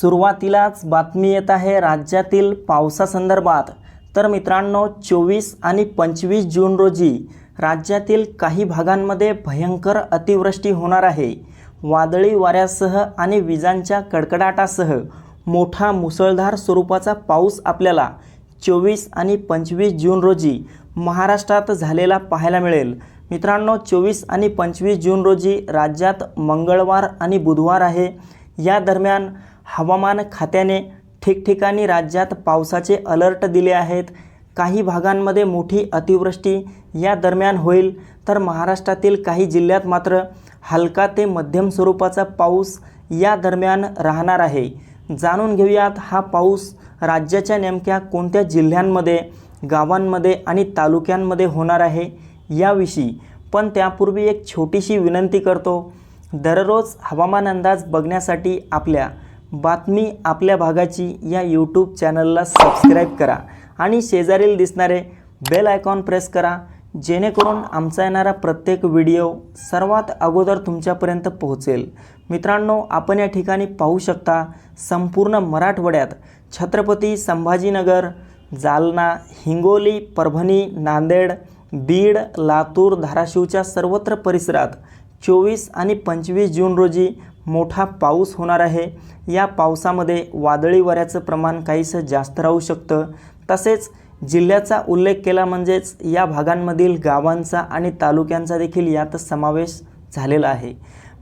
सुरुवातीलाच बातमी येत आहे राज्यातील पावसासंदर्भात. तर मित्रांनो चोवीस आणि पंचवीस जून रोजी राज्यातील काही भागांमध्ये भयंकर अतिवृष्टी होणार आहे. वादळी वाऱ्यासह आणि विजांच्या कडकडाटासह मोठा मुसळधार स्वरूपाचा पाऊस आपल्याला चोवीस आणि पंचवीस जून रोजी महाराष्ट्रात झालेला पाहायला मिळेल. मित्रांनो चोवीस आणि पंचवीस जून रोजी राज्यात मंगळवार आणि बुधवार आहे. या दरम्यान हवामान खात्याने ठिकठिकाणी राज्यात पावसाचे अलर्ट दिले आहेत. काही भागांमध्ये मोठी अतिवृष्टी या दरम्यान होईल. तर महाराष्ट्रातील काही जिल्ह्यात मात्र हलका ते मध्यम स्वरूपाचा पाऊस या दरम्यान राहणार आहे. जाणून घेऊयात हा पाऊस राज्याच्या नेमक्या कोणत्या जिल्ह्यांमध्ये गावांमध्ये आणि तालुक्यांमध्ये होणार आहे याविषयी. पण त्यापूर्वी एक छोटीशी विनंती करतो. दररोज हवामान अंदाज बघण्यासाठी आपल्या बातमी आपल्या भागाची या यूट्यूब चॅनलला सबस्क्राईब करा आणि शेजारील दिसणारे बेल आयकॉन प्रेस करा जेणेकरून आमचा येणारा प्रत्येक व्हिडिओ सर्वात अगोदर तुमच्यापर्यंत पोहोचेल. मित्रांनो आपण या ठिकाणी पाहू शकता संपूर्ण मराठवाड्यात छत्रपती संभाजीनगर जालना हिंगोली परभणी नांदेड बीड लातूर धाराशिवच्या सर्वत्र परिसरात चोवीस आणि पंचवीस जून रोजी मोठा पाऊस होणार आहे. या पावसामध्ये वादळी वाऱ्याचं प्रमाण काहीसं जास्त राहू शकतं. तसेच जिल्ह्याचा उल्लेख केला म्हणजेच या भागांमधील गावांचा आणि तालुक्यांचा देखील यात समावेश झालेला आहे.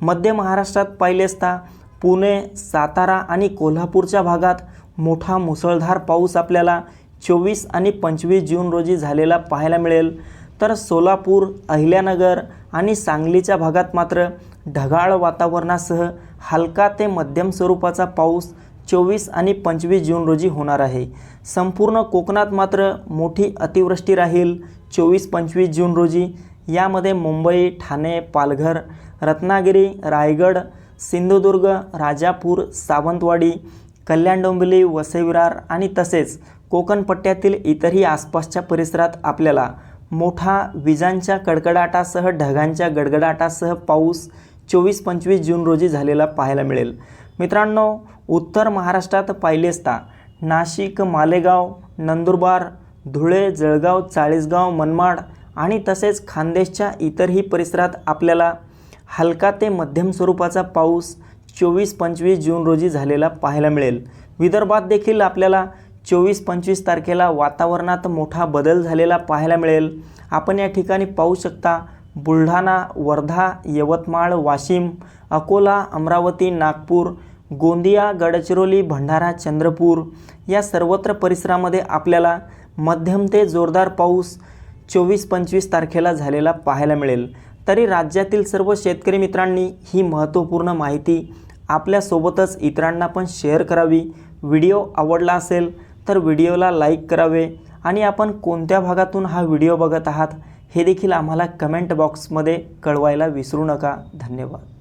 मध्य महाराष्ट्रात पाहिले असता पुणे सातारा आणि कोल्हापूरच्या भागात मोठा मुसळधार पाऊस आपल्याला चोवीस आणि पंचवीस जून रोजी झालेला पाहायला मिळेल. तर सोलापूर अहिल्यानगर आणि सांगलीच्या भागात मात्र ढगाळ वातावरणासह हलका ते मध्यम स्वरूपाचा पाऊस चोवीस आणि पंचवीस जून रोजी होणार आहे. संपूर्ण कोकणात मात्र मोठी अतिवृष्टी राहील चोवीस पंचवीस जून रोजी. यामध्ये मुंबई ठाणे पालघर रत्नागिरी रायगड सिंधुदुर्ग राजापूर सावंतवाडी कल्याण डोंबिवली वसईविरार आणि तसेच कोकणपट्ट्यातील इतरही आसपासच्या परिसरात आपल्याला मोठा विजांच्या कडकडाटासह ढगांच्या गडगडाटासह पाऊस चोवीस पंचवीस जून रोजी झालेला पाहायला मिळेल. मित्रांनो उत्तर महाराष्ट्रात पाहिले असता नाशिक मालेगाव नंदुरबार धुळे जळगाव चाळीसगाव मनमाड आणि तसेच खानदेशच्या इतरही परिसरात आपल्याला हलका ते मध्यम स्वरूपाचा पाऊस चोवीस पंचवीस जून रोजी झालेला पाहायला मिळेल. विदर्भात देखील आपल्याला चोवीस पंचवीस तारखेला वातावरणात मोठा बदल झालेला पाहायला मिळेल. आपण या ठिकाणी पाहू शकता बुलढाणा वर्धा यवतमाळ वाशिम अकोला अमरावती नागपूर गोंदिया गडचिरोली भंडारा चंद्रपूर या सर्वत्र परिसरामध्ये आपल्याला मध्यम ते जोरदार पाऊस चोवीस पंचवीस तारखेला झालेला पाहायला मिळेल. तरी राज्यातील सर्व शेतकरी मित्रांनी ही महत्त्वपूर्ण माहिती आपल्यासोबतच इतरांना पण शेअर करावी. व्हिडिओ आवडला असेल तर व्हिडिओला लाईक करावे आणि आपण कोणत्या भागातून हा व्हिडिओ बघत आहात हे देखील आम्हाला कमेंट बॉक्समध्ये कळवायला विसरू नका. धन्यवाद.